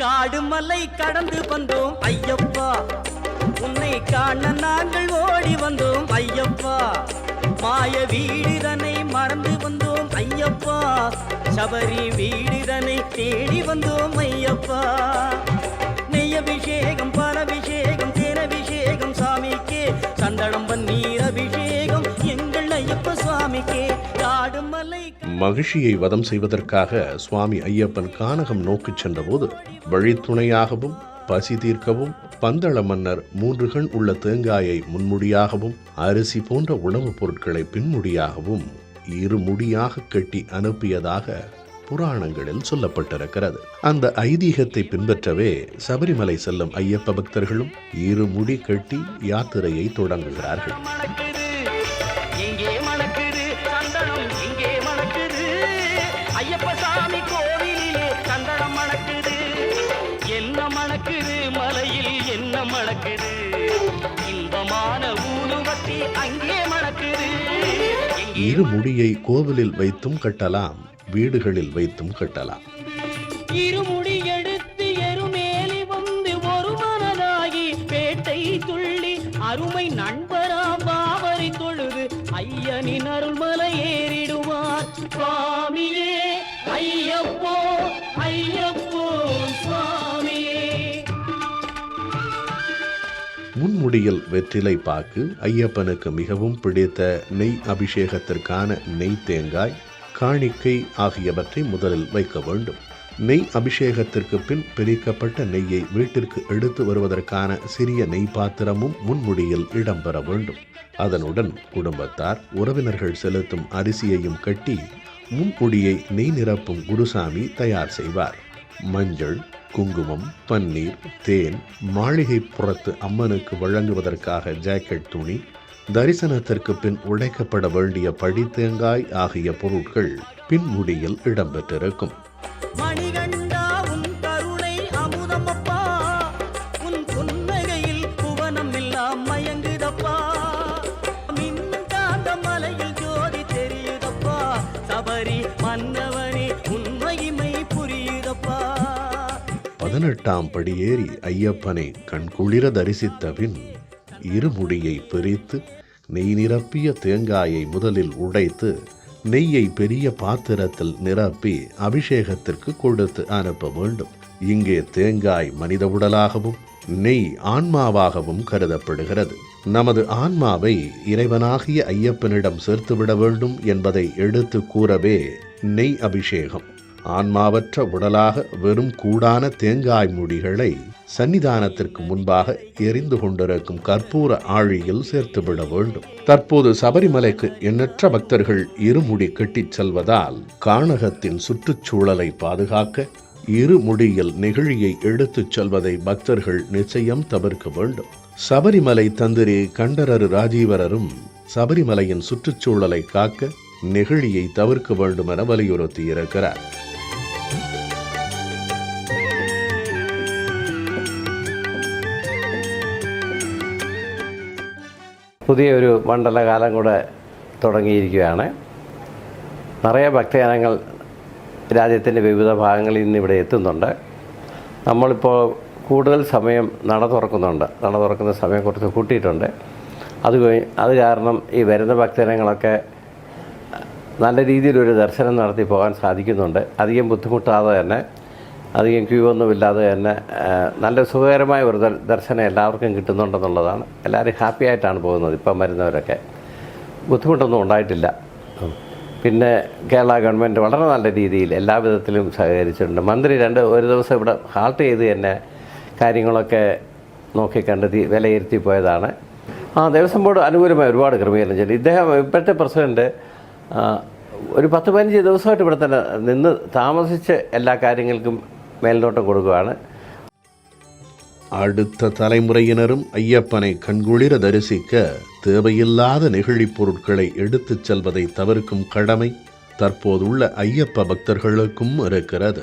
காடு மலை கடந்து வந்தோம். ஐயப்பா உன்னை காண நாங்கள் ஓடி வந்தோம். ஐயப்பா மாய வீடுதனை மறந்து வந்தோம். ஐயப்பா சபரி வீடுதனை தேடி வந்தோம். ஐயப்பா நெய் அபிஷேகம் மகிழ்ச்சியை வதம் செய்வதற்காக சுவாமி ஐயப்பன் கானகம் நோக்கிச் சென்றபோது வழித்துணையாகவும் பசி தீர்க்கவும் பந்தள மன்னர் மூன்று கண் உள்ள தேங்காயை முன்முடியாகவும் அரிசி போன்ற உணவுப் பொருட்களை பின்முடியாகவும் இருமுடியாக கட்டி அனுப்பியதாக புராணங்களில் சொல்லப்பட்டிருக்கிறது. அந்த ஐதீகத்தை பின்பற்றவே சபரிமலை செல்லும் ஐயப்ப பக்தர்களும் இருமுடி கட்டி யாத்திரையை தொடங்குகிறார்கள். மணக்குது மலையில் என்ன மணக்குது இன்பமான ஊதுவத்தி அங்கே மணக்குது எங்கே இருமுடியை கோவிலில் வைத்தும் கட்டலாம் வீடுகளில் வைத்தும் கட்டலாம். இருமுடி எடுத்து எருமேலி வந்து ஒரு மனதாகி பேட்டை துள்ளி அருமை நண்பரா பாவரை தொழுது ஐயனின் அருள்மலை முன்முடியில் வெற்றிலை பாக்கு ஐயப்பனுக்கு மிகவும் பிடித்த நெய் அபிஷேகத்திற்கான நெய் தேங்காய் காணிக்கை ஆகியவற்றை முதலில் வைக்க வேண்டும். நெய் அபிஷேகத்திற்கு பின் பிரிக்கப்பட்ட நெய்யை வீட்டிற்கு எடுத்து வருவதற்கான சிறிய நெய் பாத்திரமும் முன்முடியில் இடம்பெற வேண்டும். அதனுடன் குடும்பத்தார் உறவினர்கள் செலுத்தும் அரிசியையும் கட்டி முன்முடியை நெய் நிரப்பும் குருசாமி தயார் செய்வார். மஞ்சள் குங்குமம் பன்னீர் தேன் மாளிகை புறத்து அம்மனுக்கு வழங்குவதற்காக ஜாக்கெட் துணி தரிசனத்திற்கு பின் உடைக்கப்பட வேண்டிய படித்தேங்காய் ஆகிய பொருட்கள் பின்முடியில் இடம்பெற்றிருக்கும். பதினெட்டாம் படியேறி ஐயப்பனை கண்குளிர தரிசித்த பின் இருமுடியை பிரித்து நெய் நிரப்பிய தேங்காயை முதலில் உடைத்து நெய்யை பெரிய பாத்திரத்தில் நிரப்பி அபிஷேகத்திற்கு கொடுத்து அனுப்ப வேண்டும். இங்கே தேங்காய் மனித உடலாகவும் நெய் ஆன்மாவாகவும் கருதப்படுகிறது. நமது ஆன்மாவை இறைவனாகிய ஐயப்பனிடம் சேர்த்துவிட வேண்டும் என்பதை எடுத்து கூறவே நெய் அபிஷேகம். ஆன்மாவற்ற உடலாக வெறும் கூடான தேங்காய் முடிகளை சன்னிதானத்திற்கு முன்பாக எரிந்து கொண்டிருக்கும் கற்பூர ஆழியில் சேர்த்துவிட வேண்டும். தற்போது சபரிமலைக்கு எண்ணற்ற பக்தர்கள் இருமுடி கட்டிச் செல்வதால் காணகத்தின் சுற்றுச்சூழலை பாதுகாக்க இருமுடியில் நெகிழியை எடுத்துச் செல்வதை பக்தர்கள் நிச்சயம் தவிர்க்க வேண்டும். சபரிமலை தந்திரி கண்டரரு ராஜீவரரும் சபரிமலையின் சுற்றுச்சூழலை காக்க நெகிழியை தவிர்க்க வேண்டும் என வலியுறுத்தியிருக்கிறார். പുതിയ ഒരു മണ്ഡലകാലം കൂടെ തുടങ്ങിയിരിക്കുകയാണ്. നിറയെ ഭക്തജനങ്ങൾ രാജ്യത്തിന്റെ വിവിധ ഭാഗങ്ങളിൽ നിന്ന് ഇവിടെ എത്തുന്നുണ്ട്. നമ്മളിപ്പോൾ കൂടുതൽ സമയം നട തുറക്കുന്നുണ്ട്. നട തുറക്കുന്ന സമയം കുറച്ച് കൂട്ടിയിട്ടുണ്ട്. അത് അത് കാരണം ഈ വരുന്ന ഭക്തജനങ്ങളൊക്കെ നല്ല രീതിയിലൊരു ദർശനം നടത്തി പോകാൻ സാധിക്കുന്നുണ്ട്. അധികം ബുദ്ധിമുട്ടാതെ തന്നെ അധികം ക്യൂ ഒന്നുമില്ലാതെ തന്നെ നല്ല സുഖകരമായ ഒരു ദർശനം എല്ലാവർക്കും കിട്ടുന്നുണ്ടെന്നുള്ളതാണ്. എല്ലാവരും ഹാപ്പി ആയിട്ടാണ് പോകുന്നത് ഇപ്പം വരുന്നവരൊക്കെ. ബുദ്ധിമുട്ടൊന്നും ഉണ്ടായിട്ടില്ല. പിന്നെ കേരള ഗവൺമെന്റ് വളരെ നല്ല രീതിയിൽ എല്ലാവിധത്തിലും സഹകരിച്ചിട്ടുണ്ട്. മന്ത്രി രണ്ട് ഒരു ദിവസം ഇവിടെ ഹാൾട്ട് ചെയ്ത് തന്നെ കാര്യങ്ങളൊക്കെ നോക്കിക്കണ്ട് വിലയിരുത്തി പോയതാണ്. ആ ദേവസ്വം ബോർഡ് അനുകൂലമായ ഒരുപാട് ക്രമീകരണം ചെയ്തു. ഇദ്ദേഹം ഇപ്പോഴത്തെ പ്രസിഡന്റ് ഒരു പത്ത് പതിനഞ്ച് ദിവസമായിട്ട് ഇവിടെ തന്നെ നിന്ന് താമസിച്ച് എല്ലാ കാര്യങ്ങൾക്കും മേൽനോട്ടം കൊടുക്കുകയാണ് அடுத்த தலைமுறையினரும் ஐயப்பனை கண்குளிர தரிசிக்க தேவையில்லாத நெகிழிப் பொருட்களை எடுத்துச் செல்வதை தவிர்க்கும் கடமை தற்போதுள்ள ஐயப்ப பக்தர்களுக்கும் இருக்கிறது